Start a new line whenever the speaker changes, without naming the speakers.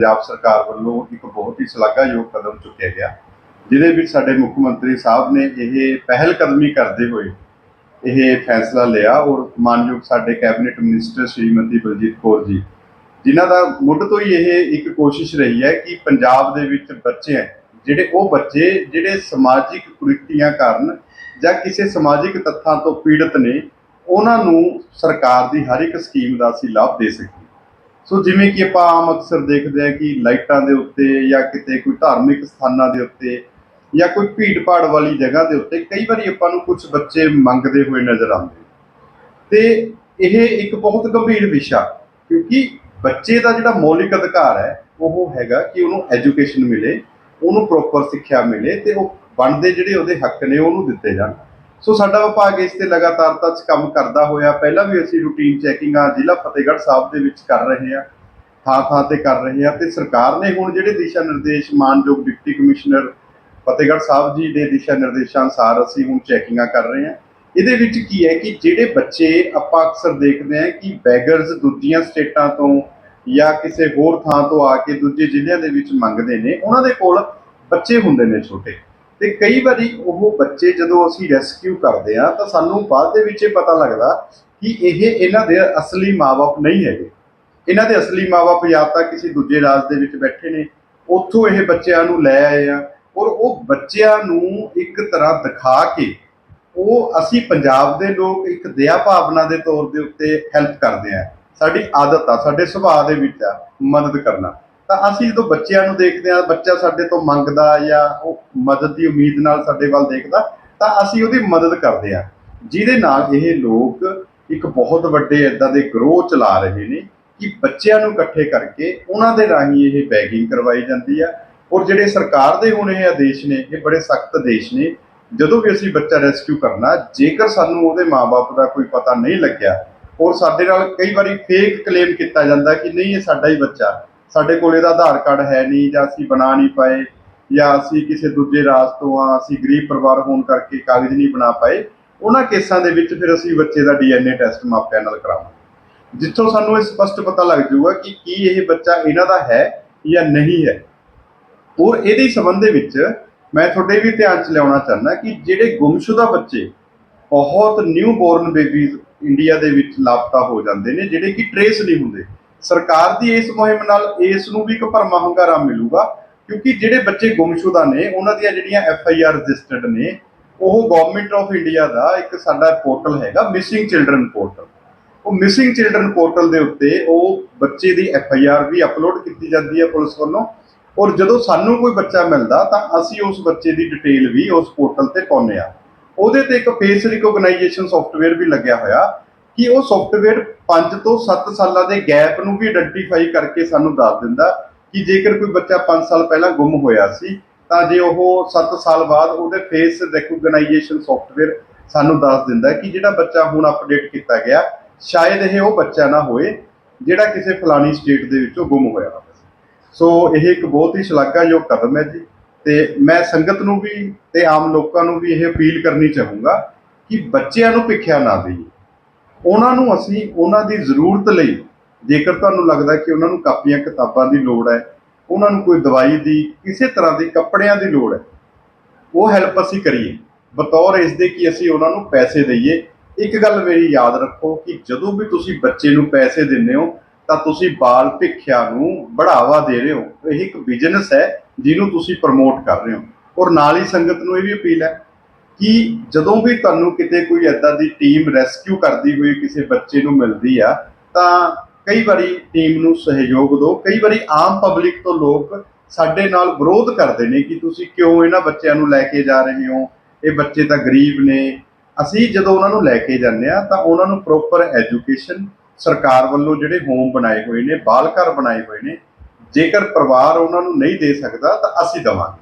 ਪੰਜਾਬ ਸਰਕਾਰ ਵੱਲੋਂ ਇੱਕ ਬਹੁਤ ਹੀ ਸ਼ਲਾਘਾਯੋਗ ਕਦਮ ਚੁੱਕਿਆ ਗਿਆ, ਜਿਹਦੇ ਵਿੱਚ ਸਾਡੇ ਮੁੱਖ ਮੰਤਰੀ ਸਾਹਿਬ ਨੇ ਇਹ ਪਹਿਲ ਕਦਮੀ ਕਰਦੇ ਹੋਏ ਇਹ ਫੈਸਲਾ ਲਿਆ ਔਰ ਮਾਨਯੋਗ ਸਾਡੇ ਕੈਬਨਿਟ ਮਿਨਿਸਟਰ ਸ਼੍ਰੀਮਤੀ ਬਲਜੀਤ ਕੌਰ ਜੀ, ਜਿਨ੍ਹਾਂ ਦਾ ਮੁੱਢ ਤੋਂ ਹੀ ਇਹ ਇੱਕ ਕੋਸ਼ਿਸ਼ ਰਹੀ ਹੈ ਕਿ ਪੰਜਾਬ ਦੇ ਵਿੱਚ ਬੱਚੇ ਹੈ, ਜਿਹੜੇ ਉਹ ਬੱਚੇ, ਜਿਹੜੇ ਸਮਾਜਿਕ ਕੁਰੀਤੀਆਂ ਕਾਰਨ ਜਾਂ ਕਿਸੇ ਸਮਾਜਿਕ ਤੱਥਾਂ ਤੋਂ ਪੀੜਤ ਨੇ, ਉਹਨਾਂ ਨੂੰ ਸਰਕਾਰ ਦੀ ਹਰ ਇੱਕ ਸਕੀਮ ਦਾ ਅਸੀਂ ਲਾਭ ਦੇ ਸਕੀਏ। ਸੋ ਜਿਵੇਂ ਕਿ ਆਪਾਂ ਆਮ ਅਕਸਰ ਦੇਖਦੇ ਹਾਂ ਕਿ ਲਾਈਟਾਂ ਦੇ ਉੱਤੇ ਜਾਂ ਕਿਤੇ ਕੋਈ ਧਾਰਮਿਕ ਸਥਾਨਾਂ ਦੇ ਉੱਤੇ ਜਾਂ ਕੋਈ ਭੀੜ ਭਾੜ ਵਾਲੀ ਜਗ੍ਹਾ ਦੇ ਉੱਤੇ ਕਈ ਵਾਰੀ ਆਪਾਂ ਨੂੰ ਕੁਝ ਬੱਚੇ ਮੰਗਦੇ ਹੋਏ ਨਜ਼ਰ ਆਉਂਦੇ ਤੇ ਇਹ ਇੱਕ ਬਹੁਤ ਗੰਭੀਰ ਵਿਸ਼ਾ, ਕਿਉਂਕਿ ਬੱਚੇ ਦਾ ਜਿਹੜਾ ਮੌਲਿਕ ਅਧਿਕਾਰ ਹੈ, ਉਹ ਹੈਗਾ ਕਿ ਉਹਨੂੰ ਐਜੂਕੇਸ਼ਨ ਮਿਲੇ, ਉਹਨੂੰ ਪ੍ਰੋਪਰ ਸਿੱਖਿਆ ਮਿਲੇ ਤੇ ਉਹ ਬਣਦੇ ਜਿਹੜੇ ਉਹਦੇ ਹੱਕ ਨੇ, ਉਹਨੂੰ ਦਿੱਤੇ ਜਾਣ। ਸੋ ਸਾਡਾ ਵਿਭਾਗ ਇਸ ਤੇ ਲਗਾਤਾਰ ਤਾਂ ਕੰਮ ਕਰਦਾ ਹੋਇਆ। ਪਹਿਲਾਂ ਵੀ ਅਸੀਂ ਰੂਟੀਨ ਚੈਕਿੰਗਾਂ ਜ਼ਿਲ੍ਹਾ ਫਤਿਹਗੜ੍ਹ ਸਾਹਿਬ ਦੇ ਵਿੱਚ ਕਰ ਰਹੇ ਹਾਂ ਥਾਂ ਥਾਂ ਤੇ ਕਰ ਰਹੇ ਹਾਂ ਤੇ ਸਰਕਾਰ ਨੇ ਹੁਣ ਜਿਹੜੇ ਦਿਸ਼ਾ ਨਿਰਦੇਸ਼, ਮਾਨਯੋਗ ਡਿਪਟੀ ਕਮਿਸ਼ਨਰ ਫਤਿਹਗੜ੍ਹ ਸਾਹਿਬ ਜੀ ਦੇ ਦਿਸ਼ਾ ਨਿਰਦੇਸ਼ਾਂ ਅਨੁਸਾਰ ਅਸੀਂ ਹੁਣ ਚੈਕਿੰਗਾਂ ਕਰ ਰਹੇ ਹਾਂ ਇਹਦੇ ਵਿੱਚ ਕੀ ਹੈ ਕਿ ਜਿਹੜੇ ਬੱਚੇ ਆਪਾਂ ਅਕਸਰ ਦੇਖਦੇ ਹਾਂ ਕਿ ਬੈਗਰਸ ਦੂਜੀਆਂ ਸਟੇਟਾਂ ਤੋਂ ਜਾਂ ਕਿਸੇ ਹੋਰ ਥਾਂ ਤੋਂ ਆ ਕੇ ਦੂਜੇ ਜ਼ਿਲ੍ਹਿਆਂ ਦੇ ਵਿੱਚ ਮੰਗਦੇ ਨੇ, ਉਹਨਾਂ ਦੇ ਕੋਲ ਬੱਚੇ ਹੁੰਦੇ ਨੇ ਛੋਟੇ। ਤੇ ਕਈ ਵਾਰੀ ਉਹ ਬੱਚੇ ਜਦੋਂ ਅਸੀਂ ਰੈਸਕਿਊ ਕਰਦੇ ਆ ਤਾਂ ਸਾਨੂੰ ਬਾਅਦ ਦੇ ਵਿੱਚ ਇਹ ਪਤਾ ਲੱਗਦਾ ਕਿ ਇਹ ਇਹਨਾਂ ਦੇ ਅਸਲੀ ਮਾਪੇ ਨਹੀਂ ਹੈਗੇ। ਇਹਨਾਂ ਦੇ ਅਸਲੀ ਮਾਪੇ ਜਾਂ ਤਾਂ ਕਿਸੇ ਦੂਜੇ ਰਾਜ ਦੇ ਵਿੱਚ ਬੈਠੇ ਨੇ, ਉੱਥੋਂ ਇਹ ਬੱਚਿਆਂ ਨੂੰ ਲੈ ਆਏ ਆ ਔਰ ਉਹ ਬੱਚਿਆਂ ਨੂੰ ਇੱਕ ਤਰ੍ਹਾਂ ਦਿਖਾ ਕੇ ਉਹ ਅਸੀਂ ਪੰਜਾਬ ਦੇ ਲੋਕ ਇੱਕ ਦਇਆ ਭਾਵਨਾ ਦੇ ਤੌਰ ਦੇ ਉੱਤੇ ਹੈਲਪ ਕਰਦੇ ਆ। ਸਾਡੀ ਆਦਤ ਆ, ਸਾਡੇ ਸੁਭਾਅ ਦੇ ਵਿੱਚ ਆ ਮਦਦ ਕਰਨਾ। ਤਾਂ ਅਸੀਂ ਜਦੋਂ ਬੱਚਿਆਂ ਨੂੰ ਦੇਖਦੇ ਆ ਬੱਚਾ ਸਾਡੇ ਤੋਂ ਮੰਗਦਾ ਜਾਂ ਉਹ ਮਦਦ ਦੀ ਉਮੀਦ ਨਾਲ ਸਾਡੇ ਵੱਲ ਦੇਖਦਾ, ਤਾਂ ਅਸੀਂ ਉਹਦੀ ਮਦਦ ਕਰਦੇ ਆ ਜਿਹਦੇ ਨਾਲ ਇਹ ਲੋਕ ਇੱਕ ਬਹੁਤ ਵੱਡੇ ਇਦਾਂ ਦੇ ਗਰੋਹ ਚਲਾ ਰਹੇ ਨੇ ਕਿ ਬੱਚਿਆਂ ਨੂੰ ਇਕੱਠੇ ਕਰਕੇ ਉਹਨਾਂ ਦੇ ਰਾਹੀਂ ਇਹ ਬੈਗਿੰਗ ਕਰਵਾਈ ਜਾਂਦੀ ਆ। ਔਰ ਜਿਹੜੇ ਸਰਕਾਰ ਦੇ ਹੁਣ ਇਹ ਆਦੇਸ਼ ਨੇ, ਇਹ ਬੜੇ ਸਖਤ ਆਦੇਸ਼ ਨੇ, ਜਦੋਂ ਵੀ ਅਸੀਂ ਬੱਚਾ ਰੈਸਕਿਊ ਕਰਨਾ, ਜੇਕਰ ਸਾਨੂੰ ਉਹਦੇ ਮਾਪੇ ਦਾ ਕੋਈ ਪਤਾ ਨਹੀਂ ਲੱਗਿਆ, ਔਰ ਸਾਡੇ ਨਾਲ ਕਈ ਵਾਰੀ ਫੇਕ ਕਲੇਮ ਕੀਤਾ ਜਾਂਦਾ ਕਿ ਨਹੀਂ, ਇਹ ਸਾਡਾ ਹੀ ਬੱਚਾ। ਸਾਡੇ ਕੋਲ ਇਹਦਾ ਆਧਾਰ ਕਾਰਡ ਹੈ ਨਹੀਂ ਜਾਂ ਅਸੀਂ ਬਣਾ ਨਹੀਂ ਪਾਏ ਜਾਂ ਅਸੀਂ ਕਿਸੇ ਦੂਜੇ ਰਾਜ ਤੋਂ ਆ, ਅਸੀਂ ਗਰੀਬ ਪਰਿਵਾਰ ਹੋਣ ਕਰਕੇ ਕਾਗਜ਼ ਨਹੀਂ ਬਣਾ ਪਾਏ, ਉਹਨਾਂ ਕੇਸਾਂ ਦੇ ਵਿੱਚ ਫਿਰ ਅਸੀਂ ਬੱਚੇ ਦਾ ਡੀਐਨਏ ਟੈਸਟ ਮਾਪਿਆਂ ਨਾਲ ਕਰਾਵਾਂਗੇ। ਜਿੱਥੋਂ ਸਾਨੂੰ ਇਹ ਸਪਸ਼ਟ ਪਤਾ ਲੱਗ ਜਾਊਗਾ ਕਿ ਕੀ ਇਹ ਬੱਚਾ ਇਹਨਾਂ ਦਾ ਹੈ ਜਾਂ ਨਹੀਂ ਹੈ। ਔਰ ਇਹਦੇ ਸੰਬੰਧ ਦੇ ਵਿੱਚ ਮੈਂ ਤੁਹਾਡੇ ਵੀ ਧਿਆਨ ਚ ਲਿਆਉਣਾ ਚਾਹੁੰਦਾ ਕਿ ਜਿਹੜੇ ਗੁੰਮਸ਼ੁਦਾ ਬੱਚੇ ਬਹੁਤ ਨਿਊ ਬੋਰਨ ਬੇਬੀਜ਼ ਇੰਡੀਆ ਦੇ ਵਿੱਚ ਲਾਪਤਾ ਹੋ ਜਾਂਦੇ ਨੇ, ਜਿਹੜੇ ਕਿ ਟਰੇਸ ਨਹੀਂ ਹੁੰਦੇ। ਸਰਕਾਰ ਦੀ ਇਸ ਮੁਹਿੰਮ ਨਾਲ ਇਸ ਨੂੰ ਵੀ ਇੱਕ ਭਰਮਾ ਹੰਗਾਰਾ ਮਿਲੂਗਾ, ਕਿਉਂਕਿ ਜਿਹੜੇ ਬੱਚੇ ਗੁੰਮਸ਼ੁਦਾ ਨੇ, ਉਹਨਾਂ ਦੀਆਂ ਜਿਹੜੀਆਂ ਐਫ ਆਈ ਆਰ ਰਜਿਸਟਰਡ ਨੇ, ਉਹ ਗਵਰਨਮੈਂਟ ਆਫ ਇੰਡੀਆ ਦਾ ਇੱਕ ਸਾਡਾ ਪੋਰਟਲ ਹੈਗਾ ਮਿਸਿੰਗ ਚਿਲਡਰਨ ਪੋਰਟਲ। ਉਹ ਮਿਸਿੰਗ ਚਿਲਡਰਨ ਪੋਰਟਲ ਦੇ ਉੱਤੇ ਉਹ ਬੱਚੇ ਦੀ ਐਫ ਆਈ ਆਰ ਵੀ ਅਪਲੋਡ ਕੀਤੀ ਜਾਂਦੀ ਹੈ ਪੁਲਿਸ ਵੱਲੋਂ, ਔਰ ਜਦੋਂ ਸਾਨੂੰ ਕੋਈ ਬੱਚਾ ਮਿਲਦਾ, ਤਾਂ ਅਸੀਂ ਉਸ ਬੱਚੇ ਦੀ ਡਿਟੇਲ ਵੀ ਉਸ ਪੋਰਟਲ ਤੇ ਪਾਉਂਦੇ ਆ ਉਹਦੇ ਤੇ ਇੱਕ ਫੇਸ ਰਿਕੋਗਨਾਈਜੇਸ਼ਨ ਸੌਫਟਵੇਅਰ ਵੀ ਲੱਗਿਆ ਹੋਇਆ ਕਿ ਉਹ ਸੌਫਟਵੇਅਰ 5 ਤੋਂ 7 ਸਾਲਾਂ ਦੇ ਗੈਪ ਨੂੰ ਵੀ ਆਇਡੈਂਟੀਫਾਈ ਕਰਕੇ ਸਾਨੂੰ ਦੱਸ ਦਿੰਦਾ ਕਿ ਜੇਕਰ ਕੋਈ ਬੱਚਾ 5 ਸਾਲ ਪਹਿਲਾਂ ਗੁੰਮ ਹੋਇਆ ਸੀ, ਤਾਂ ਜੇ ਉਹ 7 ਸਾਲ ਬਾਅਦ ਉਹਦੇ ਫੇਸ ਰਿਕੋਗਨਾਈਜੇਸ਼ਨ ਸੌਫਟਵੇਅਰ ਸਾਨੂੰ ਦੱਸ ਦਿੰਦਾ ਕਿ ਜਿਹੜਾ ਬੱਚਾ ਹੁਣ ਅਪਡੇਟ ਕੀਤਾ ਗਿਆ, ਸ਼ਾਇਦ ਇਹ ਉਹ ਬੱਚਾ ਨਾ ਹੋਏ ਜਿਹੜਾ ਕਿਸੇ ਫਲਾਣੀ ਸਟੇਟ ਦੇ ਵਿੱਚੋਂ ਗੁੰਮ ਹੋਇਆ ਹੋਵੇ। ਸੋ ਇਹ ਇੱਕ ਬਹੁਤ ਹੀ ਸ਼ਲਾਘਾਯੋਗ ਕਦਮ ਹੈ ਜੀ ਤੇ ਮੈਂ ਸੰਗਤ ਨੂੰ ਵੀ ਤੇ ਆਮ ਲੋਕਾਂ ਨੂੰ ਵੀ ਇਹ ਅਪੀਲ ਕਰਨੀ ਚਾਹੂੰਗਾ ਕਿ ਬੱਚਿਆਂ ਨੂੰ ਭਿੱਖਿਆ ਨਾ ਦੇਈਏ। ਉਹਨਾਂ ਨੂੰ ਅਸੀਂ ਉਹਨਾਂ ਦੀ ਜ਼ਰੂਰਤ ਲਈ, ਜੇਕਰ ਤੁਹਾਨੂੰ ਲੱਗਦਾ ਕਿ ਉਹਨਾਂ ਨੂੰ ਕਾਪੀਆਂ ਕਿਤਾਬਾਂ ਦੀ ਲੋੜ ਹੈ, ਉਹਨਾਂ ਨੂੰ ਕੋਈ ਦਵਾਈ ਦੀ, ਕਿਸੇ ਤਰ੍ਹਾਂ ਦੀ ਕੱਪੜਿਆਂ ਦੀ ਲੋੜ ਹੈ, ਉਹ ਹੈਲਪ ਅਸੀਂ ਕਰੀਏ। ਬਤੌਰ ਇਸ ਦੇ ਕਿ ਅਸੀਂ ਉਹਨਾਂ ਨੂੰ ਪੈਸੇ ਦਈਏ। ਇੱਕ ਗੱਲ ਮੇਰੀ ਯਾਦ ਰੱਖੋ ਕਿ ਜਦੋਂ ਵੀ ਤੁਸੀਂ ਬੱਚੇ ਨੂੰ ਪੈਸੇ ਦਿੰਦੇ ਹੋ, ਤਾਂ ਤੁਸੀਂ ਬਾਲ ਭਿੱਖਿਆ ਨੂੰ ਬੜਾਵਾ ਦੇ ਰਹੇ ਹੋ। ਇਹ ਇੱਕ ਬਿਜ਼ਨਸ ਹੈ, ਜਿਹਨੂੰ ਤੁਸੀਂ ਪ੍ਰਮੋਟ ਕਰ ਰਹੇ ਹੋ। ਔਰ ਨਾਲ ਹੀ ਸੰਗਤ ਨੂੰ ਇਹ ਵੀ ਅਪੀਲ ਹੈ ਕਿ ਜਦੋਂ ਵੀ ਤੁਹਾਨੂੰ ਕਿਤੇ ਕੋਈ ਐਦਾਂ ਦੀ ਟੀਮ ਰੈਸਕਿਊ ਕਰਦੀ ਹੋਈ ਕਿਸੇ ਬੱਚੇ ਨੂੰ ਮਿਲਦੀ ਆ, ਤਾਂ ਕਈ ਵਾਰੀ ਟੀਮ ਨੂੰ ਸਹਿਯੋਗ ਦਿਓ। ਕਈ ਵਾਰੀ ਆਮ ਪਬਲਿਕ ਤੋਂ ਲੋਕ ਸਾਡੇ ਨਾਲ ਵਿਰੋਧ ਕਰਦੇ ਨੇ ਕਿ ਤੁਸੀਂ ਕਿਉਂ ਇਹਨਾਂ ਬੱਚਿਆਂ ਨੂੰ ਲੈ ਕੇ ਜਾ ਰਹੇ ਹੋ? ਇਹ ਬੱਚੇ ਤਾਂ ਗਰੀਬ ਨੇ। ਅਸੀਂ ਜਦੋਂ ਉਹਨਾਂ ਨੂੰ ਲੈ ਕੇ ਜਾਂਦੇ ਆ, ਤਾਂ ਉਹਨਾਂ ਨੂੰ ਪ੍ਰੋਪਰ ਐਜੂਕੇਸ਼ਨ ਸਰਕਾਰ ਵੱਲੋਂ ਜਿਹੜੇ ਹੋਮ ਬਣਾਏ ਹੋਏ ਨੇ, ਬਾਲ ਘਰ ਬਣਾਏ ਹੋਏ ਨੇ, ਜੇਕਰ ਪਰਿਵਾਰ ਉਹਨਾਂ ਨੂੰ ਨਹੀਂ ਦੇ ਸਕਦਾ, ਤਾਂ ਅਸੀਂ ਦੇਵਾਂਗੇ।